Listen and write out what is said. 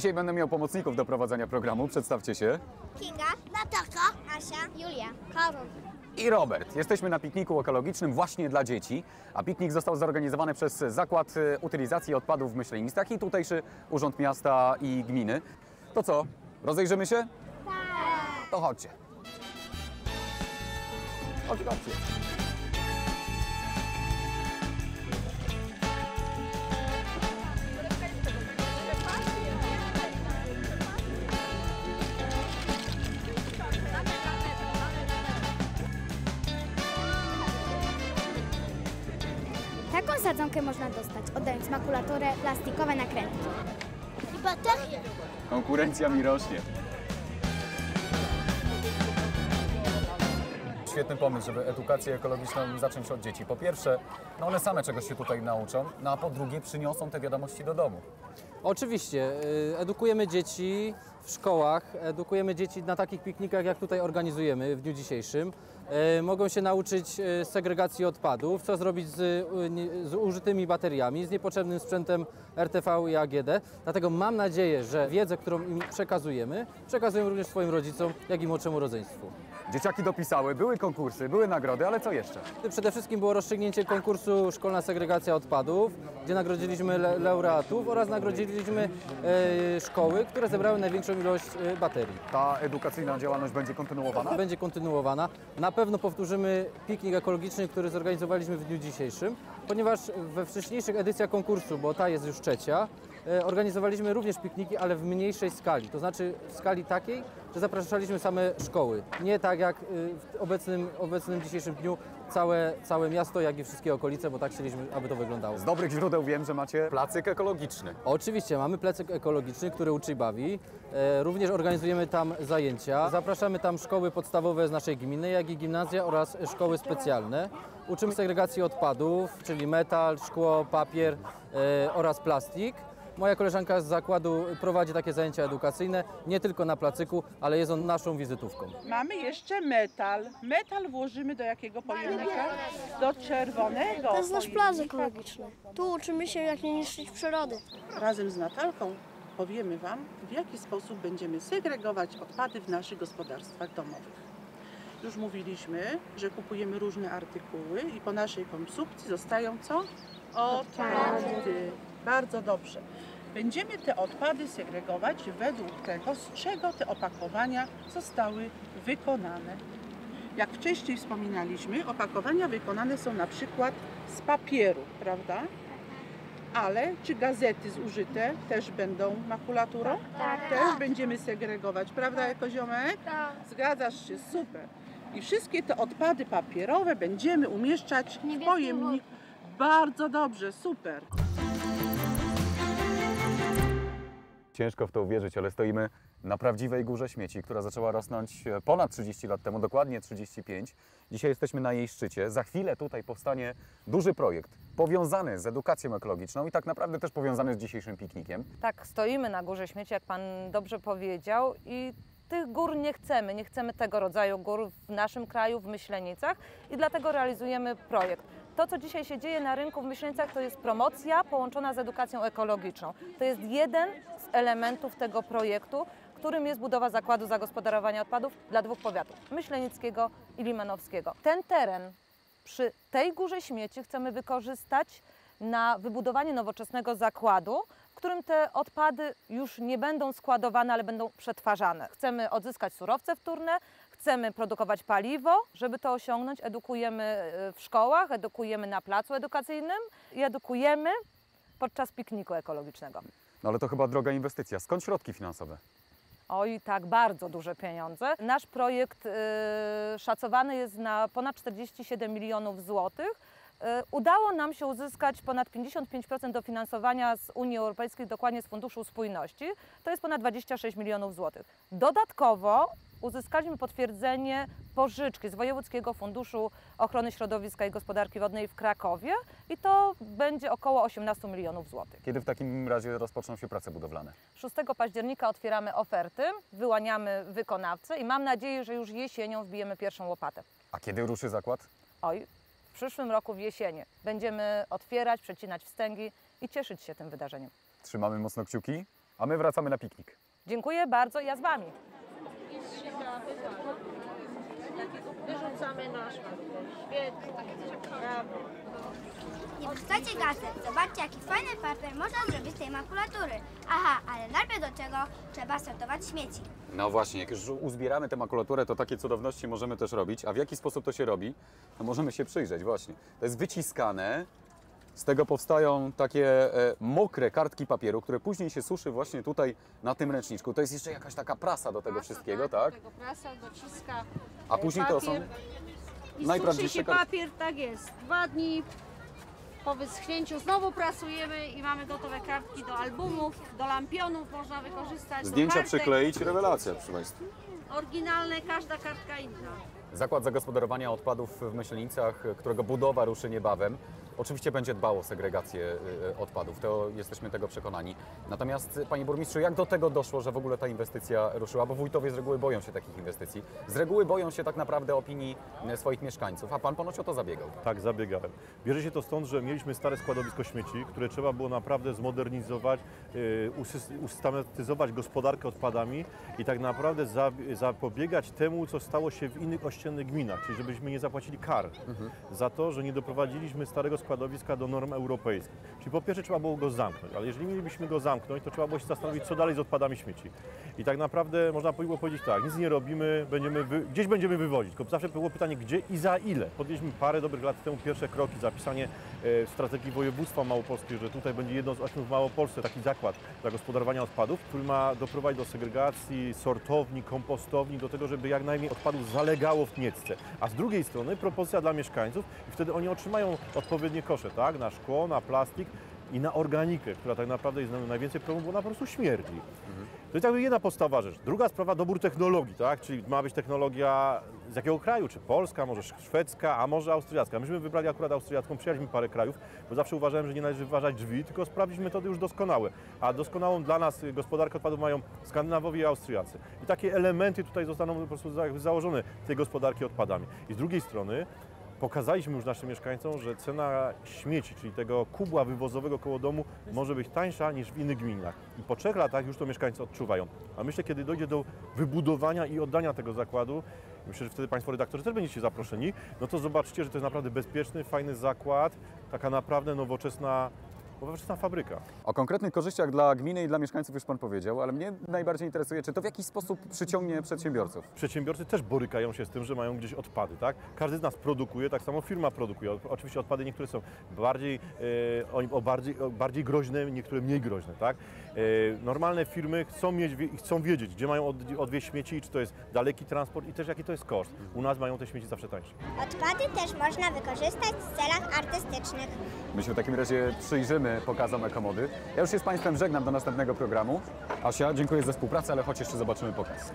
Dzisiaj będę miał pomocników do prowadzenia programu. Przedstawcie się. Kinga, Natalka, Asia, Julia, Karol. I Robert. Jesteśmy na pikniku ekologicznym właśnie dla dzieci, a piknik został zorganizowany przez Zakład e, Utylizacji Odpadów w Myślenistach i tutejszy Urząd Miasta i Gminy. To co, rozejrzymy się? Tak. To chodźcie. Chodźcie, chodźcie. Sadzonkę można dostać, oddając makulaturę, plastikowe nakrętki. I baterie. Konkurencja mi rośnie. Świetny pomysł, żeby edukację ekologiczną zacząć od dzieci. Po pierwsze, no one same czegoś się tutaj nauczą, no a po drugie przyniosą te wiadomości do domu. Oczywiście, y, edukujemy dzieci w szkołach, edukujemy dzieci na takich piknikach, jak tutaj organizujemy w dniu dzisiejszym. Y, Mogą się nauczyć y, segregacji odpadów, co zrobić z, nie- z użytymi bateriami, z niepotrzebnym sprzętem RTV i AGD. Dlatego mam nadzieję, że wiedzę, którą im przekazujemy, przekazują również swoim rodzicom, jak i młodszemu rodzeństwu. Dzieciaki dopisały, były konkursy, były nagrody, ale co jeszcze? Przede wszystkim było rozstrzygnięcie konkursu Szkolna Segregacja Odpadów, gdzie nagrodziliśmy le- laureatów oraz nagrodziliśmy e, szkoły, które zebrały największą ilość e, baterii. Ta edukacyjna działalność będzie kontynuowana? Będzie kontynuowana. Na pewno powtórzymy piknik ekologiczny, który zorganizowaliśmy w dniu dzisiejszym, ponieważ we wcześniejszych edycjach konkursu, bo ta jest już trzecia, organizowaliśmy również pikniki, ale w mniejszej skali. To znaczy w skali takiej, że zapraszaliśmy same szkoły. Nie tak jak e, w obecnym, obecnym dzisiejszym dniu całe, całe miasto, jak i wszystkie okolice, bo tak chcieliśmy, aby to wyglądało. Z dobrych źródeł wiem, że macie placyk ekologiczny. Oczywiście, mamy plecak ekologiczny, który uczy i bawi. E, również organizujemy tam zajęcia. Zapraszamy tam szkoły podstawowe z naszej gminy, jak i gimnazja oraz szkoły specjalne. Uczymy segregacji odpadów, czyli metal, szkło, papier e, oraz plastik. Moja koleżanka z zakładu prowadzi takie zajęcia edukacyjne, nie tylko na placyku, ale jest on naszą wizytówką. Mamy jeszcze metal. Metal włożymy do jakiego pojemnika? Do czerwonego. To jest nasz plac ekologiczny. Tu uczymy się, jak nie niszczyć przyrody. Razem z Natalką powiemy Wam, w jaki sposób będziemy segregować odpady w naszych gospodarstwach domowych. Już mówiliśmy, że kupujemy różne artykuły i po naszej konsumpcji zostają co? Odpady. Bardzo dobrze. Będziemy te odpady segregować według tego, z czego te opakowania zostały wykonane. Jak wcześniej wspominaliśmy, opakowania wykonane są na przykład z papieru, prawda? Ale czy gazety zużyte też będą makulaturą? Tak. Też będziemy segregować, prawda, jako ziomek? Tak. Zgadzasz się, super. I wszystkie te odpady papierowe będziemy umieszczać w pojemniku. Bardzo dobrze, super. Ciężko w to uwierzyć, ale stoimy na prawdziwej górze śmieci, która zaczęła rosnąć e, ponad 30 lat temu, dokładnie 35. Dzisiaj jesteśmy na jej szczycie. Za chwilę tutaj powstanie duży projekt powiązany z edukacją ekologiczną i tak naprawdę też powiązany z dzisiejszym piknikiem. Tak, stoimy na górze śmieci, jak Pan dobrze powiedział, i tych gór nie chcemy. Nie chcemy tego rodzaju gór w naszym kraju, w Myślenicach i dlatego realizujemy projekt. To, co dzisiaj się dzieje na rynku w Myślenicach, to jest promocja połączona z edukacją ekologiczną. To jest jeden z elementów tego projektu, którym jest budowa zakładu zagospodarowania odpadów dla dwóch powiatów, Myślenickiego i Limanowskiego. Ten teren przy tej górze śmieci chcemy wykorzystać na wybudowanie nowoczesnego zakładu, w którym te odpady już nie będą składowane, ale będą przetwarzane. Chcemy odzyskać surowce wtórne, chcemy produkować paliwo. Żeby to osiągnąć, edukujemy e, w szkołach, edukujemy na placu edukacyjnym i edukujemy podczas pikniku ekologicznego. No ale to chyba droga inwestycja. Skąd środki finansowe? Oj, tak, bardzo duże pieniądze. Nasz projekt y, szacowany jest na ponad 47 milionów złotych. Y, udało nam się uzyskać ponad 55% dofinansowania z Unii Europejskiej, dokładnie z Funduszu Spójności. To jest ponad 26 milionów złotych. Dodatkowo uzyskaliśmy potwierdzenie pożyczki z Wojewódzkiego Funduszu Ochrony Środowiska i Gospodarki Wodnej w Krakowie i to będzie około 18 milionów złotych. Kiedy w takim razie rozpoczną się prace budowlane? 6 października otwieramy oferty, wyłaniamy wykonawcę i mam nadzieję, że już jesienią wbijemy pierwszą łopatę. A kiedy ruszy zakład? Oj, w przyszłym roku w jesieni będziemy otwierać, przecinać wstęgi i cieszyć się tym wydarzeniem. Trzymamy mocno kciuki. A my wracamy na piknik. Dziękuję bardzo, ja z Wami. Wyrzucamy na szmat. Świetnie. Brawo. Nie wrzucajcie gazet. Zobaczcie, jaki fajny papier można zrobić z tej makulatury. Aha, ale najpierw do czego trzeba sortować śmieci. No właśnie, jak już uzbieramy tę makulaturę, to takie cudowności możemy też robić. A w jaki sposób to się robi? No możemy się przyjrzeć właśnie. To jest wyciskane, z tego powstają takie e, mokre kartki papieru, które później się suszy właśnie tutaj na tym ręczniczku. To jest jeszcze jakaś taka prasa do tego Prasa, wszystkiego, tak? Do tego prasa dociska. A później to są papier. I suszy najprawdziwsze się kartki. papier, tak jest. Dwa dni po wyschnięciu znowu prasujemy i mamy gotowe kartki do albumów, do lampionów można wykorzystać. Zdjęcia przykleić, rewelacja, proszę Państwa. Oryginalne, każda kartka inna. Zakład Zagospodarowania Odpadów w Myślenicach, którego budowa ruszy niebawem, oczywiście będzie dbał o segregację y, odpadów. To jesteśmy tego przekonani. Natomiast, y, Panie Burmistrzu, jak do tego doszło, że w ogóle ta inwestycja ruszyła? Bo wójtowie z reguły boją się takich inwestycji. Z reguły boją się tak naprawdę opinii y, swoich mieszkańców, a Pan ponoć o to zabiegał. Tak, zabiegałem. Bierze się to stąd, że mieliśmy stare składowisko śmieci, które trzeba było naprawdę zmodernizować, usys- usystematyzować gospodarkę odpadami i tak naprawdę za, zapobiegać temu, co stało się w innych ościennych gminach, czyli żebyśmy nie zapłacili kar za to, że nie doprowadziliśmy starego składowiska do norm europejskich. Czyli po pierwsze trzeba było go zamknąć, ale jeżeli mielibyśmy go zamknąć, to trzeba było się zastanowić, co dalej z odpadami śmieci. I tak naprawdę można było powiedzieć tak, nic nie robimy, będziemy wy, gdzieś będziemy wywozić, tylko zawsze było pytanie, gdzie i za ile. Podjęliśmy parę dobrych lat temu pierwsze kroki, zapisanie strategii województwa małopolskiego, że tutaj będzie jedno z ośmiu w Małopolsce taki zakład zagospodarowania odpadów, który ma doprowadzić do segregacji, sortowni, kompostowni, do tego, żeby jak najmniej odpadów zalegało w Niecce. A z drugiej strony propozycja dla mieszkańców i wtedy oni otrzymają odpowiednie kosze, tak, na szkło, na plastik i na organikę, która tak naprawdę jest najwięcej problemów, bo ona po prostu śmierdzi. To jest jakby jedna podstawowa rzecz. Druga sprawa, dobór technologii, tak? Czyli ma być technologia z jakiego kraju? Czy polska, może szwedzka, a może austriacka. Myśmy wybrali akurat austriacką, przyjechaliśmy parę krajów, bo zawsze uważałem, że nie należy wyważać drzwi, tylko sprawdzić metody już doskonałe. A doskonałą dla nas y, gospodarkę odpadów mają Skandynawowie i Austriacy. I takie elementy tutaj zostaną po prostu za- założone tej gospodarki odpadami. I z drugiej strony Pokazaliśmy już naszym mieszkańcom, że cena śmieci, czyli tego kubła wywozowego koło domu, może być tańsza niż w innych gminach. I po trzech latach już to mieszkańcy odczuwają. A myślę, kiedy dojdzie do wybudowania i oddania tego zakładu, myślę, że wtedy Państwo redaktorzy też będziecie zaproszeni, no to zobaczcie, że to jest naprawdę bezpieczny, fajny zakład, taka naprawdę nowoczesna, nowoczesna fabryka. O konkretnych korzyściach dla gminy i dla mieszkańców już Pan powiedział, ale mnie najbardziej interesuje, czy to w jakiś sposób przyciągnie przedsiębiorców. Przedsiębiorcy też borykają się z tym, że mają gdzieś odpady, tak? Każdy z nas produkuje, tak samo firma produkuje. Oczywiście odpady niektóre są bardziej, e, o, bardziej, o bardziej groźne, niektóre mniej groźne, tak? E, normalne firmy chcą, mieć, chcą wiedzieć, gdzie mają od, odwieźć śmieci, czy to jest daleki transport i też jaki to jest koszt. U nas mają te śmieci zawsze tańsze. Odpady też można wykorzystać w celach artystycznych. My się w takim razie przyjrzymy pokazom Ekomody. Ja już się z Państwem żegnam do następnego programu. Asia, dziękuję za współpracę, ale choć jeszcze zobaczymy pokaz.